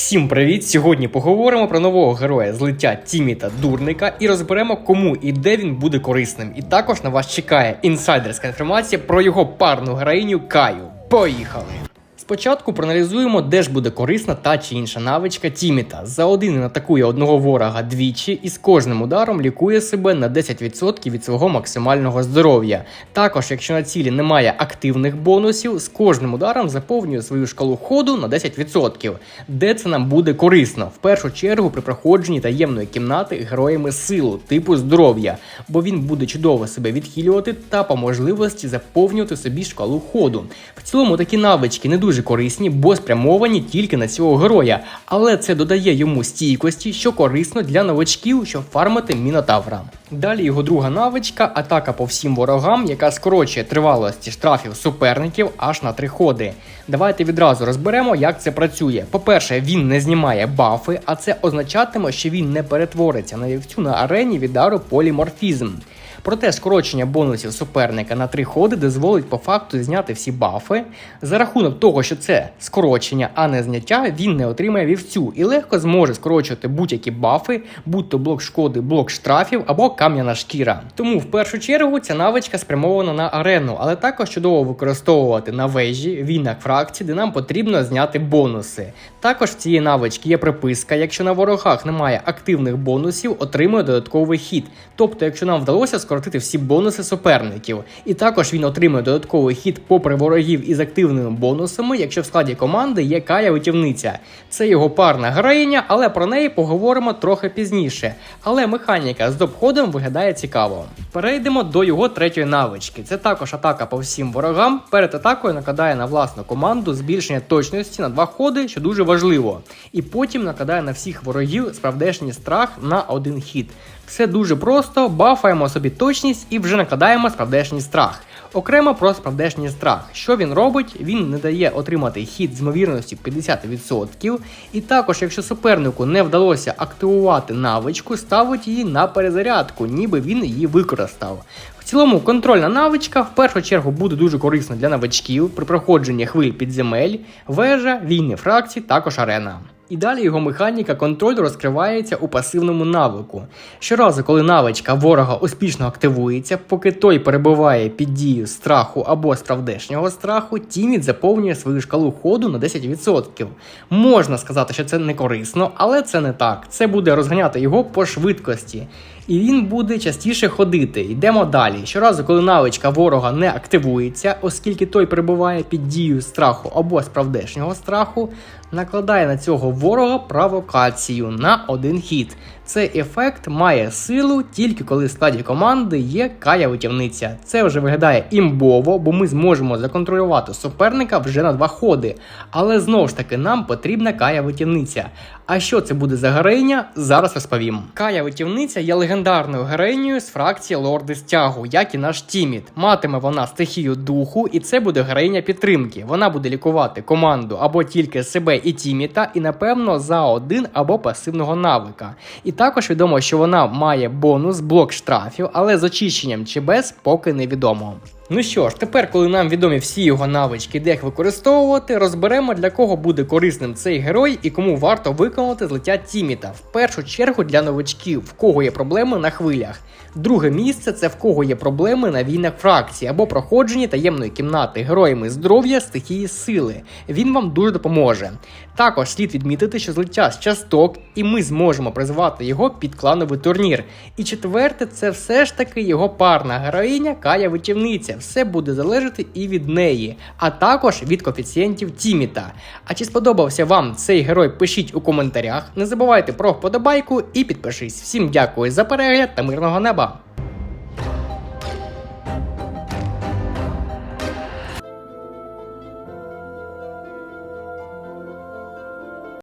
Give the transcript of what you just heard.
Всім привіт! Сьогодні поговоримо про нового героя злиття Тіміта Дурника і розберемо, кому і де він буде корисним. І також на вас чекає інсайдерська інформація про його парну героїню Каю. Поїхали! Спочатку проаналізуємо, де ж буде корисна та чи інша навичка Тіміта. За один він атакує одного ворога двічі і з кожним ударом лікує себе на 10% від свого максимального здоров'я. Також, якщо на цілі немає активних бонусів, з кожним ударом заповнює свою шкалу ходу на 10%. Де це нам буде корисно? В першу чергу при проходженні таємної кімнати героями силу, типу здоров'я, бо він буде чудово себе відхилювати та по можливості заповнювати собі шкалу ходу. В цілому такі навички не дуже корисні, бо спрямовані тільки на цього героя, але це додає йому стійкості, що корисно для новачків, щоб фармити мінотавра. Далі його друга навичка атака по всім ворогам, яка скорочує тривалості штрафів суперників аж на три ходи. Давайте відразу розберемо, як це працює. По-перше, він не знімає бафи, а це означатиме, що він не перетвориться на вівцю на арені від дару поліморфізм. Проте скорочення бонусів суперника на три ходи дозволить по факту зняти всі бафи. За рахунок того, що це скорочення, а не зняття, він не отримає вівцю і легко зможе скорочувати будь-які бафи, будь то блок шкоди, блок штрафів або кам'яна шкіра. Тому в першу чергу ця навичка спрямована на арену, але також чудово використовувати на вежі, війнах фракції, де нам потрібно зняти бонуси. Також в цієї навички є приписка, якщо на ворогах немає активних бонусів, отримує додатковий хід. Тобто, якщо нам вдалося скоротити всі бонуси суперників. І також він отримує додатковий хід попри ворогів із активними бонусами, якщо в складі команди є Кая Витівниця. Це його парна героїня, але про неї поговоримо трохи пізніше. Але механіка з допходом виглядає цікаво. Перейдемо до його третьої навички. Це також атака по всім ворогам. Перед атакою накладає на власну команду збільшення точності на два ходи, що дуже важливо. І потім накладає на всіх ворогів справдешній страх на один хід. Все дуже просто, бафаємо собі точність і вже накладаємо справдешній страх. Окремо про справдешній страх. Що він робить? Він не дає отримати хід з ймовірністю 50%. І також, якщо супернику не вдалося активувати навичку, ставить її на перезарядку, ніби він її використав. В цілому контрольна навичка в першу чергу буде дуже корисна для новачків при проходженні хвиль підземель, вежа, війни фракцій, також арена. І далі його механіка контроль розкривається у пасивному навику. Щоразу, коли навичка ворога успішно активується, поки той перебуває під дією страху або справдешнього страху, тіміт заповнює свою шкалу ходу на 10%. Можна сказати, що це не корисно, але це не так. Це буде розганяти його по швидкості. І він буде частіше ходити. Йдемо далі. Щоразу, коли навичка ворога не активується, оскільки той перебуває під дією страху або справдешнього страху, накладає на цього ворога провокацію на один хід. Цей ефект має силу тільки коли в складі команди є кая витівниця. Це вже виглядає імбово, бо ми зможемо законтролювати суперника вже на два ходи. Але знову ж таки нам потрібна кая витівниця. А що це буде за героїня, зараз розповім. Кая витівниця є легендарною героїнею з фракції Лорди Стягу, як і наш Тіміт. Матиме вона стихію духу, і це буде героїня підтримки. Вона буде лікувати команду або тільки себе і Тіміта, і напевно за один або пасивного навика. І також відомо, що вона має бонус блок штрафів, але з очищенням чи без поки невідомо. Ну що ж, тепер, коли нам відомі всі його навички, де їх використовувати, розберемо для кого буде корисним цей герой і кому варто виконати злиття Тіміта. В першу чергу для новачків, в кого є проблеми на хвилях. Друге місце це в кого є проблеми на війнах фракції або проходженні таємної кімнати героями здоров'я стихії сили. Він вам дуже допоможе. Також слід відмітити, що злиття з часток, і ми зможемо призвати його під клановий турнір. І четверте, це все ж таки його парна героїня Кая Витівниця. Все буде залежати і від неї, а також від коефіцієнтів Тіміта. А чи сподобався вам цей герой? Пишіть у коментарях. Не забувайте про вподобайку і підпишись. Всім дякую за перегляд та мирного неба!